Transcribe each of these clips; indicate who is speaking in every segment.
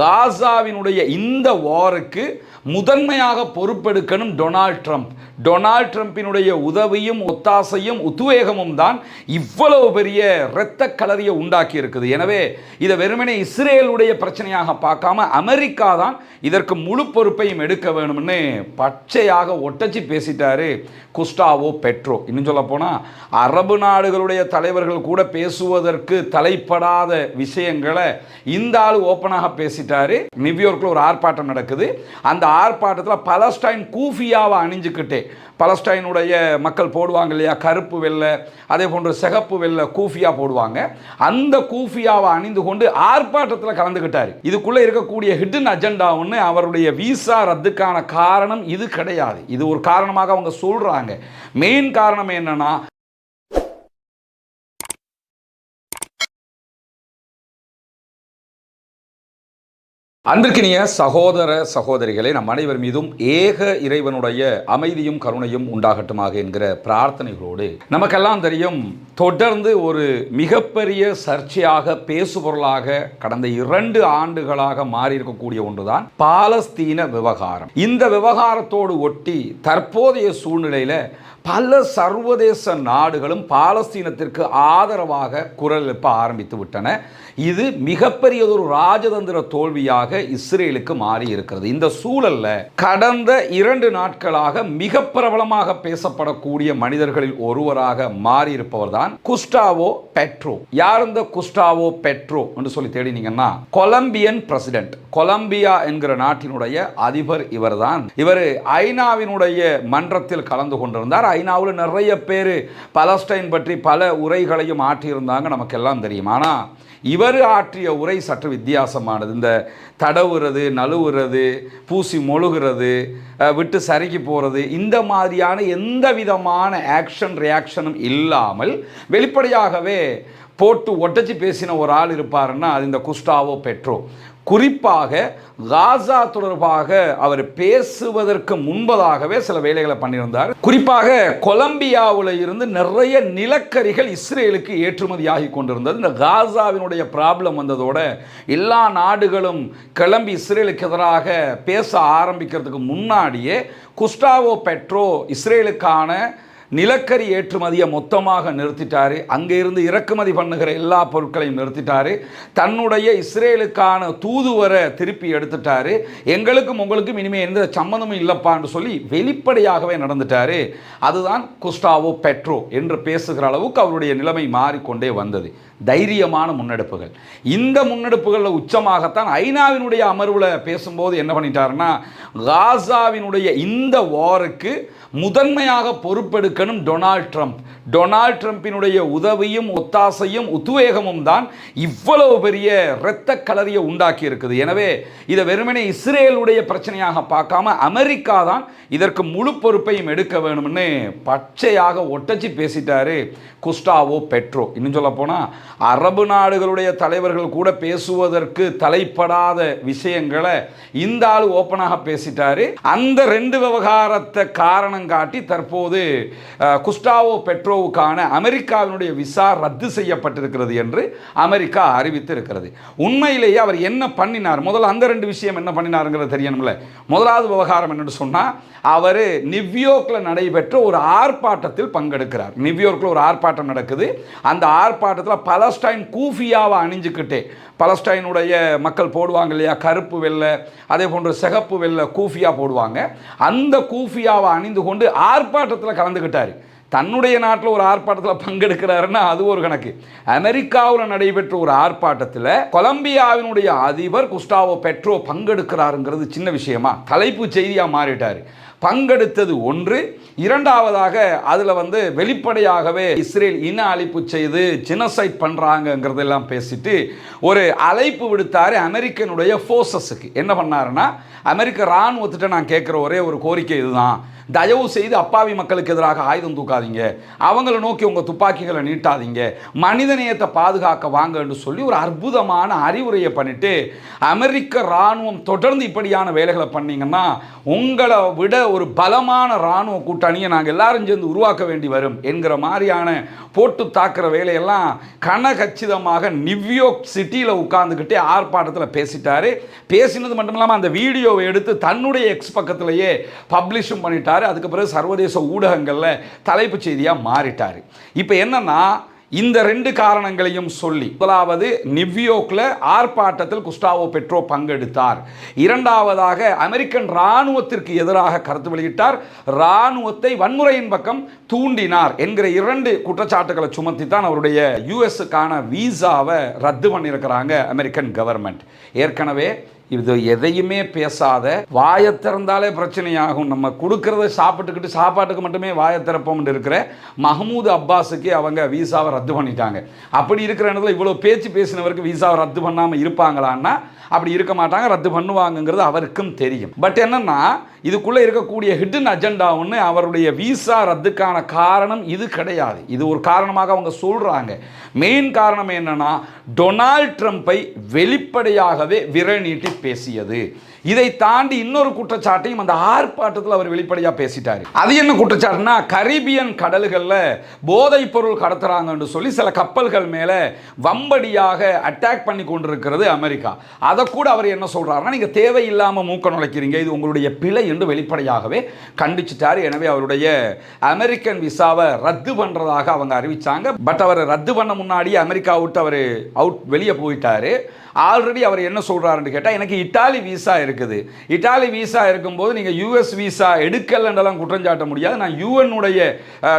Speaker 1: காசாவினுடைய இந்த வாருக்கு முதன்மையாக பொறுப்பெடுக்கணும் டொனால்ட் ட்ரம்ப். டொனால்ட் ட்ரம்பினுடைய உதவியும் ஒத்தாசையும் உத்வேகமும் தான் இவ்வளவு பெரிய இரத்த கலரியை உண்டாக்கி இருக்குது. எனவே இதை வெறுமனே இஸ்ரேலுடைய பிரச்சனையாக பார்க்காம அமெரிக்கா தான் இதற்கு முழு பொறுப்பையும் எடுக்க வேணும்னு பச்சையாக ஒட்டச்சி பேசிட்டாரு குஸ்டாவோ பெட்ரோ. இன்னும் சொல்ல போனால் அரபு நாடுகளுடைய தலைவர்கள் கூட பேசுவதற்கு தலைப்படாத விஷயங்களை இந்த ஆள் ஓப்பனாக பேசிட்டாரு. நியூயார்க்கில் ஒரு ஆர்ப்பாட்டம் நடக்குது. அந்த ஆர்ப்பாட்டத்தில் பலஸ்டைன் கூஃபியாவை அணிஞ்சுக்கிட்டே பலஸ்டைனுடைய மக்கள் போடுவாங்க இல்லையா கருப்பு வெள்ளை அதே போன்று சிகப்பு வெள்ளை கூஃபியா போடுவாங்க. அந்த கூஃபியாவை அணிந்து கொண்டு ஆர்ப்பாட்டத்தில் கலந்துக்கிட்டார் இதுக்குள்ளே இருக்கக்கூடிய ஹிடன் அஜெண்டா ஒன்று அவருடைய விசா ரத்துக்கான காரணம் இது கிடையாது. இது ஒரு காரணமாக அவங்க சொல்கிறாங்க மெயின் காரணம் என்னன்னா அன்பிற்கினிய சகோதர சகோதரிகளை நம் அனைவர் மீதும் ஏக இறைவனுடைய அமைதியும் கருணையும் உண்டாகட்டுமாக என்கிற பிரார்த்தனைகளோடு நமக்கெல்லாம் தெரியும் தொடர்ந்து ஒரு மிகப்பெரிய சர்ச்சையாக பேசுபொருளாக கடந்த இரண்டு ஆண்டுகளாக மாறி இருக்கக்கூடிய ஒன்றுதான் பாலஸ்தீன விவகாரம். இந்த விவகாரத்தோடு ஒட்டி தற்போதைய சூழ்நிலையில பல சர்வதேச நாடுகளும் பாலஸ்தீனத்திற்கு ஆதரவாக குரல் எழுப்ப ஆரம்பித்து விட்டன. இது மிகப்பெரியதொரு ராஜதந்திர தோல்வியாக இஸ்ரேலுக்கு மாறி இருக்கிறது. இந்த சூழல்ல கடந்த இரண்டு நாட்களாக மிக பிரபலமாக பேசப்படக்கூடிய மனிதர்களில் ஒருவராக மாறியிருப்பவர் தான் குஸ்டாவோ பெட்ரோ. யார் இந்த குஸ்டாவோ பெட்ரோ என்று சொல்லி தேடினீங்கன்னா கொலம்பியன் பிரசிடென்ட். கொலம்பியா என்கிற நாட்டினுடைய அதிபர் இவர்தான். இவர் ஐநாவினுடைய மன்றத்தில் கலந்து கொண்டிருந்தார். ஐநாவில் நிறைய பேர் பலஸ்டைன் பற்றி பல உரைகளையும் ஆற்றியிருந்தாங்க. நமக்கெல்லாம் தெரியும். ஆனால் இவர் ஆற்றிய உரை சற்று வித்தியாசமானது. இந்த தடவுறது நழுவுறது பூசி மொழுகிறது விட்டு சறுக்கி போகிறது இந்த மாதிரியான எந்த விதமான ஆக்ஷன் ரியாக்ஷனும் இல்லாமல் வெளிப்படையாகவே போட்டு ஒட்டச்சி பேசின ஒரு ஆள் இருப்பாருன்னா அது இந்த குஸ்டாவோ பெட்ரோ. குறிப்பாக காசா தொடர்பாக அவர் பேசுவதற்கு முன்பதாகவே சில வேலைகளை பண்ணியிருந்தார். குறிப்பாக கொலம்பியாவில் இருந்து நிறைய நிலக்கரிகள் இஸ்ரேலுக்கு ஏற்றுமதியாகி கொண்டிருந்தது. இந்த காசாவினுடைய ப்ராப்ளம் வந்ததோட எல்லா நாடுகளும் கிளம்பி இஸ்ரேலுக்கு எதிராக பேச ஆரம்பிக்கிறதுக்கு முன்னாடியே குஸ்டாவோ பெட்ரோ இஸ்ரேலுக்கான நிலக்கரி ஏற்றுமதியை மொத்தமாக நிறுத்திட்டார். அங்கே இருந்து இறக்குமதி பண்ணுகிற எல்லா பொருட்களையும் நிறுத்திட்டார். தன்னுடைய இஸ்ரேலுக்கான தூதுவரை திருப்பி எடுத்துட்டாரு. எங்களுக்கும் உங்களுக்கும் இனிமேல் எந்த சம்மந்தமும் இல்லைப்பான்னு சொல்லி வெளிப்படையாகவே நடந்துட்டார். அதுதான் குஸ்டாவோ பெட்ரோ என்று பேசுகிற அளவுக்கு அவருடைய நிலைமை மாறிக்கொண்டே வந்தது. தைரியமான முன்னெடுப்புகள். இந்த முன்னெடுப்புகளில் உச்சமாகத்தான் ஐநாவினுடைய அமர்வில் பேசும்போது என்ன பண்ணிட்டாருன்னா காசாவினுடைய இந்த வாருக்கு முதன்மையாக பொறுப்பெடுக்கணும் டொனால்ட் ட்ரம்ப். டொனால்ட் ட்ரம்ப்பினுடைய உதவியும் ஒத்தாசையும் உத்வேகமும் தான் இவ்வளவு பெரிய இரத்த கலரியை உண்டாக்கி இருக்குது. எனவே இதை வெறுமனே இஸ்ரேலுடைய பிரச்சனையாக பார்க்காம அமெரிக்கா தான் இதற்கு முழு பொறுப்பையும் எடுக்க வேணும்னு பச்சையாக ஒட்டச்சி பேசிட்டாரு குஸ்டாவோ பெட்ரோ. இன்னும் சொல்ல போனால் அரபு நாடுகளுடைய தலைவர்கள் கூட பேசுவதற்கு தலைப்படாத விஷயங்களை இந்த ஆள் ஓப்பனாக பேசிட்டாரு. அந்த ரெண்டு விவகாரத்தை காரணம் காட்டி தற்போது குஸ்டாவோ பெட்ரோவுக்கான அமெரிக்காவினுடைய விசா ரத்து செய்யப்பட்டிருக்கிறது என்று அமெரிக்கா அறிவித்திருக்கிறது. உண்மையிலேயே அவர் என்ன பண்ணினார்? முதல்ல அந்த ரெண்டு விஷயம் என்ன பண்ணினாருங்கிறது தெரியணும்ல. முதலாவது விவகாரம் என்னன்னு சொன்னால் அவர் நிவ்யோர்க்கில் நடைபெற்ற ஒரு ஆர்ப்பாட்டத்தில் பங்கெடுக்கிறார். நிவ்யோர்க்கில் ஒரு ஆர்ப்பாட்டம் நடக்குது. அந்த ஆர்ப்பாட்டத்தில் பலஸ்டைன் கூஃபியாவை அணிஞ்சுக்கிட்டே பலஸ்டைனுடைய மக்கள் போடுவாங்க இல்லையா கருப்பு வெள்ளை அதே போன்று சிகப்பு வெள்ளை கூஃபியா போடுவாங்க. அந்த கூஃபியாவை அணிந்து கொண்டு ஆர்ப்பாட்டத்தில் கலந்துக்கிட்டார் தன்னுடைய நாட்டில் ஒரு ஆர்ப்பாட்டத்தில் பங்கெடுக்கிறாருன்னா அது ஒரு கணக்கு. அமெரிக்காவில் நடைபெற்ற ஒரு ஆர்ப்பாட்டத்தில் கொலம்பியாவினுடைய அதிபர் குஸ்டாவோ பெட்ரோ பங்கெடுக்கிறாருங்கிறது சின்ன விஷயமா. தலைப்பு செய்தியாக மாறிட்டார். பங்கெடுத்தது ஒன்று. இரண்டாவதாக அதில் வந்து வெளிப்படையாகவே இஸ்ரேல் இன அழிப்பு செய்து ஜினசைட் பண்ணுறாங்கங்கிறதெல்லாம் பேசிட்டு ஒரு அழைப்பு விடுத்தார் அமெரிக்கனுடைய ஃபோர்ஸஸுக்கு என்ன பண்ணாருன்னா அமெரிக்க இராணுவத்திட்ட நான் கேட்குற ஒரே ஒரு கோரிக்கை இதுதான். தயவு செய்து அப்பாவி மக்களுக்கு எதிராக ஆயுதம் தூக்காதீங்க. அவங்கள நோக்கி உங்கள் துப்பாக்கிகளை நீட்டாதீங்க. மனிதநேயத்தை பாதுகாக்க வாங்கன்னு சொல்லி ஒரு அற்புதமான அறிவுரையை பண்ணிட்டு அமெரிக்க இராணுவம் தொடர்ந்து இப்படியான வேலைகளை பண்ணீங்கன்னா உங்களை விட ஒரு பலமான இராணுவ கூட்டணியை நாங்கள் எல்லாரும் சேர்ந்து உருவாக்க வேண்டி வரும் என்கிற மாதிரியான போட்டு தாக்குற வேலையெல்லாம் கனகச்சிதமாக நியூயார்க் சிட்டியில் உட்கார்ந்துக்கிட்டே ஆர்ப்பாட்டத்தில் பேசிட்டாரு. பேசினது மட்டும் இல்லாமல் அந்த வீடியோவை எடுத்து தன்னுடைய எக்ஸ் பக்கத்திலேயே பப்ளிஷும் பண்ணிட்டார். அதுக்கு பிறகு சர்வதேச ஊடகங்களில் தலைப்பு செய்தியாக மாறிட்டார். இப்போ என்னன்னா இந்த ரெண்டு காரணங்களையும் சொல்லி முதலாவது நிவ்யோக்கில் ஆர்ப்பாட்டத்தில் குஸ்டாவோ பெட்ரோ பங்கெடுத்தார். இரண்டாவதாக அமெரிக்கன் இராணுவத்திற்கு எதிராக கருத்து வெளியிட்டார். இராணுவத்தை வன்முறையின் பக்கம் தூண்டினார் என்கிற இரண்டு குற்றச்சாட்டுகளை சுமத்தி தான் அவருடைய யூஎஸ்க்கான வீசாவை ரத்து பண்ணியிருக்கிறாங்க அமெரிக்கன் கவர்மெண்ட் ஏற்கனவே இது எதையுமே பேசாத வாயை திறந்தாலே பிரச்சனையாகும். நம்ம கொடுக்கறத சாப்பிட்டுக்கிட்டு சாப்பாட்டுக்கு மட்டுமே வாயை திறப்போம்னு இருக்கிற மஹமூது அப்பாஸுக்கு அவங்க விசாவை ரத்து பண்ணிட்டாங்க. அப்படி இருக்கிற இடத்துல இவ்வளோ பேச்சு பேசினவருக்கு விசாவை ரத்து பண்ணாமல் இருப்பாங்களான்னா அப்படி இருக்க மாட்டாங்க ரத்து பண்ணுவாங்கங்கிறது அவருக்கும் தெரியும். பட் என்னன்னா இதுக்குள்ளே இருக்கக்கூடிய ஹிடன் அஜெண்டா ஒன்று அவருடைய விசா ரத்துக்கான காரணம் இது கிடையாது. இது ஒரு காரணமாக அவங்க சொல்கிறாங்க மெயின் காரணம் என்னன்னா டொனால்ட் ட்ரம்ப்பை வெளிப்படையாகவே விரல் நீட்டி பேசியது இதை தாண்டி இன்னொரு குற்றச்சாட்டையும் அந்த ஆர்ப்பாட்டத்தில் அவர் வெளிப்படையாக பேசிட்டார். அது என்ன குற்றச்சாட்டுனா கரீபியன் கடல்களில் போதைப் பொருள் கடத்துறாங்கன்னு சொல்லி சில கப்பல்கள் மேலே வம்படியாக அட்டாக் பண்ணி கொண்டிருக்கிறது அமெரிக்கா. அதை கூட அவர் என்ன சொல்கிறாருன்னா நீங்கள் தேவையில்லாமல் மூக்க நுழைக்கிறீங்க. இது உங்களுடைய பிழை என்று வெளிப்படையாகவே கண்டிச்சிட்டார். எனவே அவருடைய அமெரிக்கன் விசாவை ரத்து பண்ணுறதாக அவங்க அறிவித்தாங்க பட் அவர் ரத்து பண்ண முன்னாடி அமெரிக்கா விட்டு அவர் அவுட் வெளியே போயிட்டார். ஆல்ரெடி அவர் என்ன சொல்கிறாருன்னு கேட்டால் எனக்கு இட்டாலி விசா இருக்குது இருக்குது. இட்டாலி விசா இருக்கும்போது நீங்கள் யூஎஸ் விசா எடுக்கலைன்றலாம் குற்றம் சாட்ட முடியாது. நான் யூஎன்னுடைய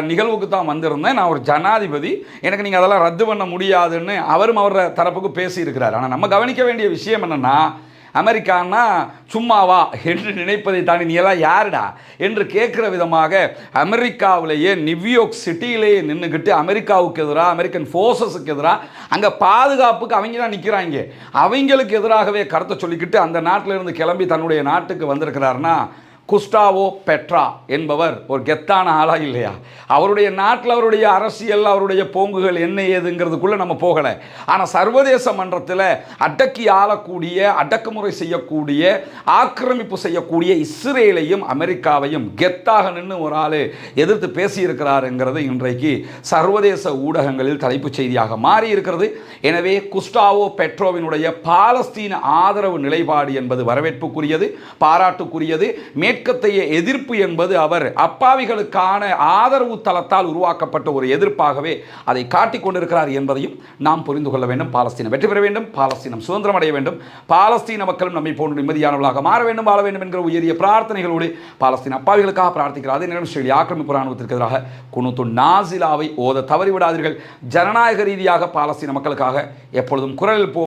Speaker 1: நிகழ்வுக்கு தான் வந்திருந்தேன். நான் ஒரு ஜனாதிபதி. எனக்கு நீங்கள் அதெல்லாம் ரத்து பண்ண முடியாதுன்னு அவரும் அவர தரப்புக்கு பேசியிருக்கிறார். ஆனால் நம்ம கவனிக்க வேண்டிய விஷயம் என்னென்னா அமெரிக்கான்னா சும்மாவா? என்று நினைப்பதை தாண்டி நீ எல்லாம் யாருடா? என்று கேட்குற விதமாக அமெரிக்காவிலேயே நியூயோர்க் சிட்டியிலேயே நின்றுக்கிட்டு அமெரிக்காவுக்கு எதிராக அமெரிக்கன் ஃபோர்ஸஸுக்கு எதிராக அங்கே பாதுகாப்புக்கு அவங்க தான் நிற்கிறாங்க அவங்களுக்கு எதிராகவே கருத்தை சொல்லிக்கிட்டு அந்த நாட்டில் இருந்து கிளம்பி தன்னுடைய நாட்டுக்கு வந்திருக்கிறாருன்னா குஸ்டாவோ பெட்ரா என்பவர் ஒரு கெத்தான ஆளா இல்லையா? அவருடைய நாட்டில் அவருடைய அரசியல் அவருடைய போங்குகள் என்ன ஏதுங்கிறதுக்குள்ளே நம்ம போகலை. ஆனால் சர்வதேச மன்றத்தில் அடக்கி ஆளக்கூடிய அடக்குமுறை செய்யக்கூடிய ஆக்கிரமிப்பு செய்யக்கூடிய இஸ்ரேலையும் அமெரிக்காவையும் கெத்தாக நின்று ஒரு ஆள் எதிர்த்து பேசியிருக்கிறாருங்கிறது இன்றைக்கு சர்வதேச ஊடகங்களில் தலைப்புச் செய்தியாக மாறி இருக்கிறது. எனவே குஸ்டாவோ பெட்ரோவினுடைய பாலஸ்தீன ஆதரவு நிலைப்பாடு என்பது வரவேற்புக்குரியது பாராட்டுக்குரியது. மேற்கத்தைய எதிர்ப்பு என்பது அவர் அப்பாவிகளுக்கான ஆதரவு தளத்தால் உருவாக்கப்பட்ட ஒரு எதிர்ப்பாகவே அதை காட்டிக் கொண்டிருக்கிறார் என்பதையும் நாம் புரிந்து கொள்ள வேண்டும். பாலஸ்தீனம் வெற்றி பெற வேண்டும். பாலஸ்தீனம் சுதந்திரம் அடைய வேண்டும். பாலஸ்தீன மக்களும் நம்மை போன்று நிம்மதியானவர்களாக மாற வேண்டும் வாழ வேண்டும் என்கிற உயரிய பிரார்த்தனைகளோடு பாலஸ்தீன அப்பாவிகளுக்காக பிரார்த்திக்கிறார். அதே நேரம் ஸ்ரீ ஆக்கிரமிப்பு ராணுவத்திற்கு எதிராக குணுத்து நாசிலாவை ஓத தவறிவிடாதீர்கள். ஜனநாயக ரீதியாக பாலஸ்தீன மக்களுக்காக எப்பொழுதும் குரலில் போ